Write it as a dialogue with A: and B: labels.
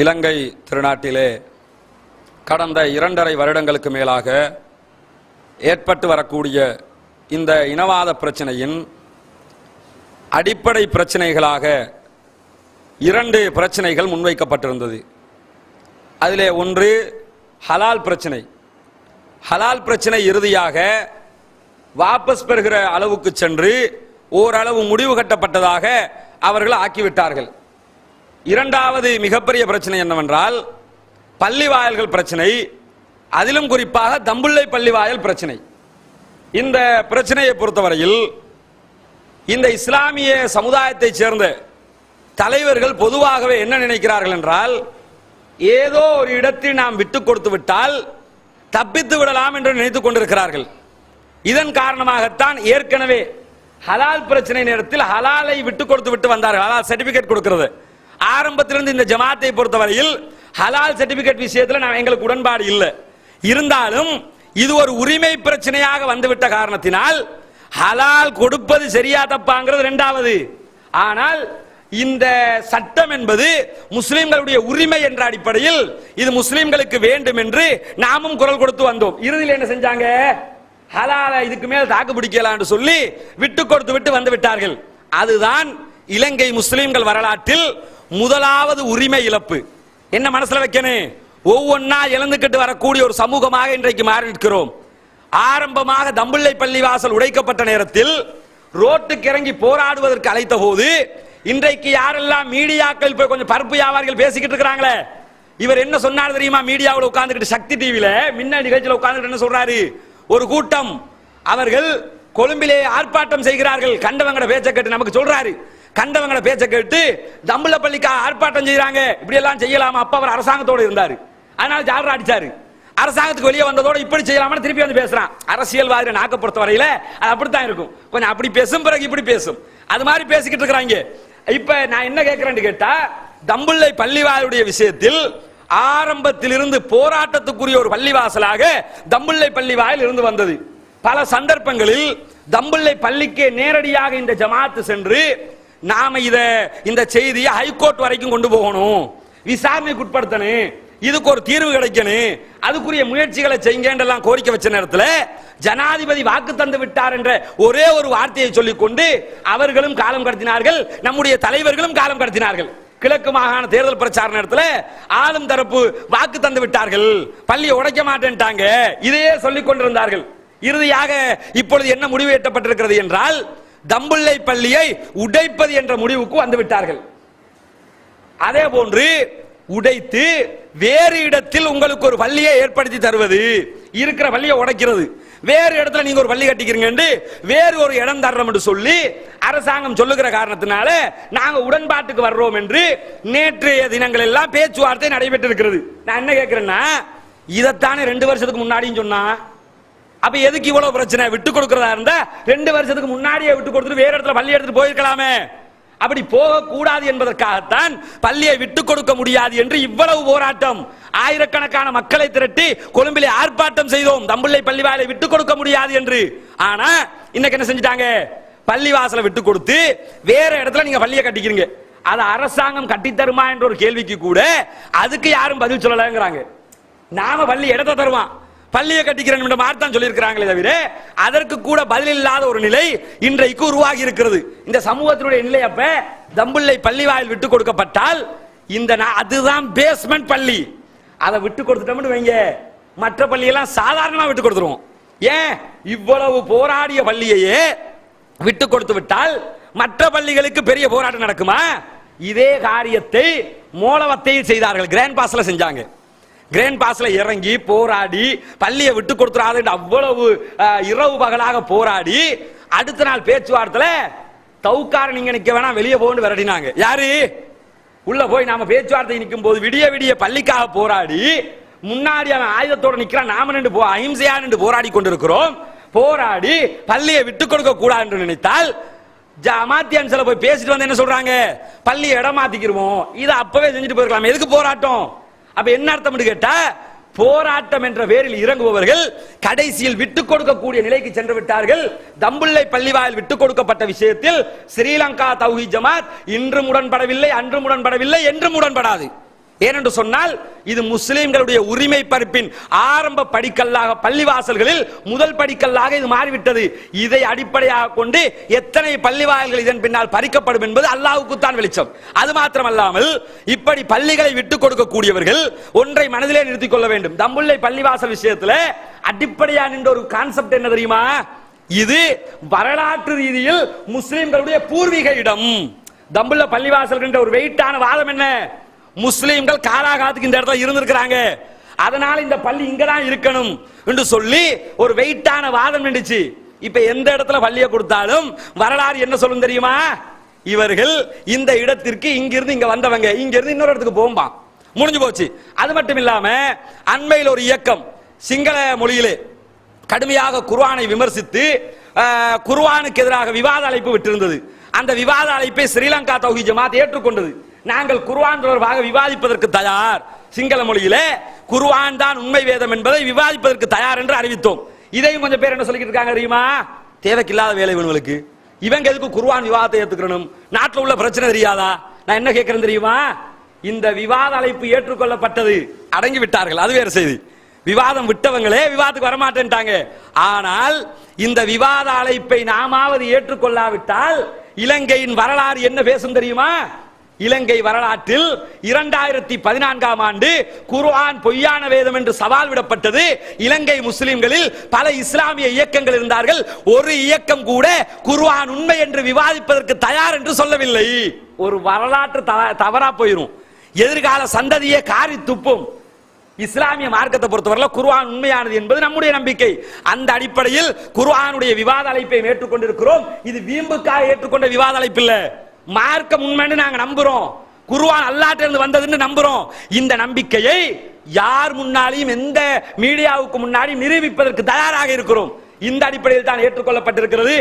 A: இலங்கை திருநாட்டிலே கடந்த இரண்டரை வருடங்களுக்கு மேலாக ஏற்பட்டு வரக்கூடிய இந்த இனவாத பிரச்சனையின் அடிப்படை பிரச்சனைகளாக இரண்டு பிரச்சனைகள் முன்வைக்கப்பட்டிருந்தது. அதிலே ஒன்று ஹலால் பிரச்சனை. ஹலால் பிரச்சனை இறுதியாக வாபஸ் பெறுகிற அளவுக்கு சென்று ஓரளவு முடிவு கட்டப்பட்டதாக அவர்கள் ஆக்கிவிட்டார்கள். இரண்டாவது மிகப்பெரிய பிரச்சனை என்னவென்றால் பள்ளி வாயல்கள் பிரச்சனை அதிலும் குறிப்பாக தம்புள்ளை பள்ளி வாயல் பிரச்சனை. இந்த பிரச்சனையை பொறுத்தவரையில் இந்த இஸ்லாமிய சமுதாயத்தைச் சேர்ந்த தலைவர்கள் பொதுவாகவே என்ன நினைக்கிறார்கள் என்றால் ஏதோ ஒரு இடத்தில் நாம் விட்டுக் கொடுத்து விட்டால் தப்பித்து விடலாம் என்று நினைத்துக் கொண்டிருக்கிறார்கள். இதன் காரணமாகத்தான் ஏற்கனவே ஹலால் பிரச்சனை நேரத்தில் ஹலாலை விட்டுக் கொடுத்து விட்டு வந்தார்கள். ஹலால் சர்டிபிகேட் கொடுக்கிறது. ஆரம்பத்திலிருந்து இந்த ஜமாத்தை பொறுத்தவரையில் ஹலால் சர்டிபிகேட் விஷயத்தில் நான் எங்களுக்கு உடன்பாடு இல்லை. இருந்தாலும் இது ஒரு உரிமை பிரச்சனையாக வந்துவிட்ட காரணத்தினால் ஹலால் கொடுப்பது சரியா தப்பாங்கிறது இரண்டாவது ஆனால் இந்த சட்டம் என்பது முஸ்லிம்களுடைய உரிமை என்ற அடிப்படையில் இது முஸ்லிம்களுக்கு வேண்டும் என்று நாமும் குரல் கொடுத்து வந்தோம். இறுதியில் என்ன செஞ்சாங்க? ஹலால இதுக்கு மேல் தாக்கு பிடிக்கலாம் சொல்லி விட்டு கொடுத்து விட்டு வந்து விட்டார்கள். அதுதான் இலங்கை முஸ்லிம்கள் வரலாற்றில் முதலாவது உரிமை இழப்பு. என்ன மனசுல வைக்கணும்? ஒவ்வொன்னா இழந்துக்கிட்டு வரக்கூடிய ஒரு சமூகமாக இன்றைக்கு மாறி நிற்கிறோம். ஆரம்பமாக தம்புள்ளை பள்ளி வாசல் உடைக்கப்பட்ட நேரத்தில் ரோட்டுக்கு இறங்கி போராடுவதற்கு அழைத்த போது இன்றைக்கு யாரெல்லாம் மீடியாக்கள் போய் கொஞ்சம் பருப்பு வியாபாரிகள் பேசிக்கிட்டு இருக்கிறாங்களே? இவர் என்ன சொன்னார் தெரியுமா? மீடியாவில் உட்கார்ந்துக்கிட்டு சக்தி டிவியில மின்ன நிகழ்ச்சியில் உட்கார்ந்துட்டு என்ன சொல்றாரு? ஒரு கூட்டம் அவர்கள் கொழும்பிலே ஆர்ப்பாட்டம் செய்கிறார்கள். கண்டவங்கட பேச்சை கேட்டு நமக்கு சொல்றாரு. கண்டவங்களை பேச்ச கேட்டு தம்புள்ள பள்ளிக்கா ஆர்ப்பாட்டம் செய்யறாங்க இப்படி எல்லாம் செய்யலாமா. அப்ப அவர் அரசாங்கத்தோடு இருந்தாரு. அதனால ஜாலரா அடிச்சாரு. அரசாங்கத்துக்கு வெளியே வந்ததோட இப்படி செய்யலாமா திருப்பி வந்து பேசுறான். அரசியல்வாதிகளை நாக்க பொறுத்த வரையில அது அப்படித்தான் இருக்கும். கொஞ்சம் அப்படி பேசும் பிறகு இப்படி பேசும். அது மாதிரி பேசிக்கிட்டு இருக்கிறாங்க. இப்ப நான் என்ன கேட்கிறேன்னு கேட்டா தம்புள்ளை பள்ளிவாயுடைய விஷயத்தில் ஆரம்பத்திலிருந்து போராட்டத்துக்குரிய ஒரு பள்ளிவாசலாக தம்புள்ளை பள்ளிவாயில் இருந்து வந்தது. பல சந்தர்ப்பங்களில் தம்புள்ளை பள்ளிக்கு நேரடியாக இந்த ஜமாத்து சென்று நாம இத இந்த செய்தியை ஹைகோர்ட் வரைக்கும் கொண்டு போகணும். விசாரணைக்கு உட்படுத்தணும். இதுக்கு ஒரு தீர்வு கிடைக்கணும். அதுக்குரிய முயற்சிகளை செய்யலாம் கோரிக்கை வச்ச நேரத்தில் ஜனாதிபதி வாக்கு தந்து விட்டார் என்ற ஒரே ஒரு வார்த்தையை சொல்லிக் கொண்டு அவர்களும் காலம் கடத்தினார்கள். நம்முடைய தலைவர்களும் காலம் கடத்தினார்கள். கிழக்கு மாகாண தேர்தல் பிரச்சார நேரத்தில் ஆளும் தரப்பு வாக்கு தந்து விட்டார்கள். பள்ளியை உடைக்க மாட்டேன்ட்டாங்க. இதையே சொல்லிக் கொண்டிருந்தார்கள் இறுதியாக இப்பொழுது என்ன முடிவு எட்டப்பட்டிருக்கிறது என்றால் தம்புள்ளை பள்ளியை உடைப்பது என்ற முடிவுக்கு வந்து விட்டார்கள். அதே போன்று உடைத்து வேறு இடத்தில் உங்களுக்கு ஒரு பள்ளியை ஏற்படுத்தி தருவது இருக்கிற பள்ளியை உடைக்கிறது. வேறு இடத்துல நீங்க ஒரு பள்ளி கட்டிக்கிறீங்க வேறு ஒரு இடம் தரணும் என்று சொல்லி அரசாங்கம் சொல்லுகிற காரணத்தினால நாங்க உடன்பாட்டுக்கு வர்றோம் என்று நேற்றைய தினங்கள் எல்லாம் பேச்சுவார்த்தை நடைபெற்று இருக்கிறது நான் என்ன கேட்கிறேன்னா இதைத்தானே ரெண்டு வருஷத்துக்கு முன்னாடியும் சொன்னா அப்ப எதுக்கு இவ்வளவு பிரச்சனை? விட்டு கொடுக்கறதா இருந்தா ரெண்டு வருஷத்துக்கு முன்னாடியே விட்டு கொடுத்துட்டு வேற இடத்துல பள்ளி எடுத்துட்டு போயிருக்கலாமே. அப்படி போகக்கூடாது என்பதற்காகத்தான் பள்ளியை விட்டுக் கொடுக்க முடியாது என்று இவ்வளவு போராட்டம் ஆயிரக்கணக்கான மக்களை திரட்டி கொழும்பிலே ஆர்ப்பாட்டம் செய்தோம். தம்பிள்ளை பள்ளி வாயிலை விட்டுக் கொடுக்க முடியாது என்று. ஆனா இன்னைக்கு என்ன செஞ்சிட்டாங்க? பள்ளி வாசலை விட்டு கொடுத்து வேற இடத்துல நீங்க பள்ளியை கட்டிக்கிறீங்க. அது அரசாங்கம் கட்டித்தருமா என்ற ஒரு கேள்விக்கு கூட அதுக்கு யாரும் பதில் சொல்லலங்கிறாங்க. நாம பள்ளி இடத்த தருவான் பள்ளியை கட்டிக்கிறேன் என்ற மார்த்தான் சொல்லியிருக்கிறாங்களே தவிர அதற்கு கூட பதில் இல்லாத ஒரு நிலை இன்றைக்கு உருவாகி இருக்கிறது. இந்த சமூகத்தினுடைய நிலை அப்ப தம்புள்ளை பள்ளி வாயில் விட்டு கொடுக்கப்பட்டால் இந்த அதுதான் பேஸ்மெண்ட் பள்ளி. அதை விட்டு கொடுத்துட்டோம்னு வைங்க. மற்ற பள்ளியெல்லாம் சாதாரணமா விட்டு கொடுத்துருவோம். ஏன்? இவ்வளவு போராடிய பள்ளியையே விட்டு கொடுத்து விட்டால் மற்ற பள்ளிகளுக்கு பெரிய போராட்டம் நடக்குமா? இதே காரியத்தை மோளவத்தை செய்தார்கள். கிராண்ட் பாஸ்ல செஞ்சாங்க. கிரேன் பாஸ்ல இறங்கி போராடி பள்ளியை விட்டு கொடுத்துறாது அவ்வளவு இரவு பகலாக போராடி அடுத்த நாள் பேச்சுவார்த்தையில தவுக்கார நீங்க நிக்க வேணாம் வெளியே போன்னு விரட்டினாங்க. யாரு? உள்ள போய் நாம பேச்சுவார்த்தை நிற்கும் போது விடிய விடிய பள்ளிக்காக போராடி முன்னாடி அவன் ஆயுதத்தோட நிக்கிறான் நாம நின்று போ அஹிம்சையா நின்று போராடி கொண்டிருக்கிறோம். போராடி பள்ளியை விட்டு கொடுக்க கூடாது என்று நினைத்தால் ஜமாத்தியான்சில போய் பேசிட்டு வந்து என்ன சொல்றாங்க? பள்ளியை இடம் மாத்திக்கிருவோம். இதை அப்பவே செஞ்சுட்டு போயிருக்கலாம். எதுக்கு போராட்டம்? அப்ப என்ன அர்த்தம் கேட்டா போராட்டம் என்ற வேரில் இறங்குபவர்கள் கடைசியில் விட்டுக் கொடுக்கக்கூடிய நிலைக்கு சென்று விட்டார்கள். தம்புள்ளை பள்ளிவாயில் விட்டுக் கொடுக்கப்பட்ட விஷயத்தில் ஸ்ரீலங்கா தௌஹி ஜமாத் இன்றும் உடன்படவில்லை அன்றும் உடன்படவில்லை என்றும் உடன்படாது. ஏனென்று சொன்னால் இது முஸ்லிம்களுடைய உரிமை பரப்பின் ஆரம்ப படிக்கல்லாக பள்ளிவாசல்களில் முதல் படிக்கல்லாக இது மாறிவிட்டது. இதை அடிப்படையாக கொண்டு எத்தனை பள்ளிவாயல்கள் இதன் பின்னால் பறிக்கப்படும் என்பது அல்லாவுக்கு தான் வெளிச்சம். அது மாத்திரமல்லாமல் இப்படி பள்ளிகளை விட்டுக் கொடுக்கக்கூடியவர்கள் ஒன்றை மனதிலே நிறுத்திக் கொள்ள வேண்டும். தம்புள்ளை பள்ளிவாசல் விஷயத்தில் அடிப்படையா நின்ற ஒரு கான்செப்ட் என்ன தெரியுமா? இது வரலாற்று ரீதியில் முஸ்லிம்களுடைய பூர்வீக இடம். தம்புள்ள பள்ளிவாசல் என்ற ஒரு வெயிட்டான வாதம் என்ன? முஸ்லீம்கள் காலாகாலத்துக்கு இந்த இடத்துல இருந்திருக்கிறாங்க. அதனால இந்த பள்ளி இங்க தான் இருக்கணும் என்று சொல்லி ஒரு வெயிட்டான வாதம் நின்றுச்சு. இப்ப எந்த இடத்துல பள்ளியை கொடுத்தாலும் வரலாறு என்ன சொல்லும் தெரியுமா? இவர்கள் இந்த இடத்திற்கு இங்கிருந்து இங்க வந்தவங்க. இங்கிருந்து இன்னொரு இடத்துக்கு போகும்பா. முடிஞ்சு போச்சு. அது மட்டும் இல்லாம அண்மையில் ஒரு இயக்கம் சிங்கள மொழியிலே கடுமையாக குர்வானை விமர்சித்து குர்வானுக்கு எதிராக விவாத அழைப்பு விட்டிருந்தது. அந்த விவாத அழைப்பை ஸ்ரீலங்கா தௌஹி ஜமாத் ஏற்றுக்கொண்டது. நாங்கள் குர்ஆன் தொடர்பாக விவாதிப்பதற்கு தயார். சிங்கள மொழியிலே குர்ஆன் தான் உண்மை வேதம் என்பதை விவாதிப்பதற்கு தயார் என்று அறிவித்தோம். இதையும் கொஞ்சம் பேர் என்ன சொல்லிக்கிட்டு இருக்காங்க தெரியுமா? தேவைக்கில்லாத வேலை இவனுங்களுக்கு. இவங்க எதுக்கு குருவான் விவாதத்தை ஏத்துக்கணும்? நாட்டில் உள்ள பிரச்சனை தெரியாதா? நான் என்ன கேட்கிறேன் தெரியுமா? இந்த விவாத அழைப்பு ஏற்றுக்கொள்ளப்பட்டது. அடங்கி விட்டார்கள். அது வேறு செய்தி. விவாதம் விட்டவங்களே விவாதத்துக்கு வரமாட்டேன்ட்டாங்க. ஆனால் இந்த விவாத அழைப்பை நாமாவது ஏற்றுக்கொள்ளாவிட்டால் இலங்கையின் வரலாறு என்ன பேசும் தெரியுமா? இலங்கை வரலாற்றில் இரண்டாயிரத்தி பதினான்காம் ஆண்டு குர்ஆன் பொய்யான வேதம் என்று சவால் விடப்பட்டது. இலங்கை முஸ்லிம்களில் பல இஸ்லாமிய இயக்கங்கள் இருந்தார்கள். ஒரு இயக்கம் கூட குர்ஆன் உண்மை என்று விவாதிப்பதற்கு தயார் என்று சொல்லவில்லை. ஒரு வரலாற்று தவறா போயிரும். எதிர்கால சந்ததியே காரி துப்பும். இஸ்லாமிய மார்க்கத்தை பொறுத்தவரை குர்ஆன் உண்மையானது என்பது நம்முடைய நம்பிக்கை. அந்த அடிப்படையில் குர்ஆனுடைய விவாத அழைப்பை ஏற்றுக்கொண்டிருக்கிறோம். இது வீம்புக்காக ஏற்றுக்கொண்ட விவாத அழைப்பு இல்லை மார்க்கம் உண்மைன்னு நாங்க நம்புறோம். குருவான் அல்லாட்ட இருந்து வந்ததுன்னு நம்புறோம். இந்த நம்பிக்கையை யார் முன்னாலையும் எந்த மீடியாவுக்கு முன்னாடி நிரூபிப்பதற்கு தயாராக இருக்கிறோம். இந்த அடிப்படையில் தான் ஏற்றுக்கொள்ளப்பட்டிருக்கிறது.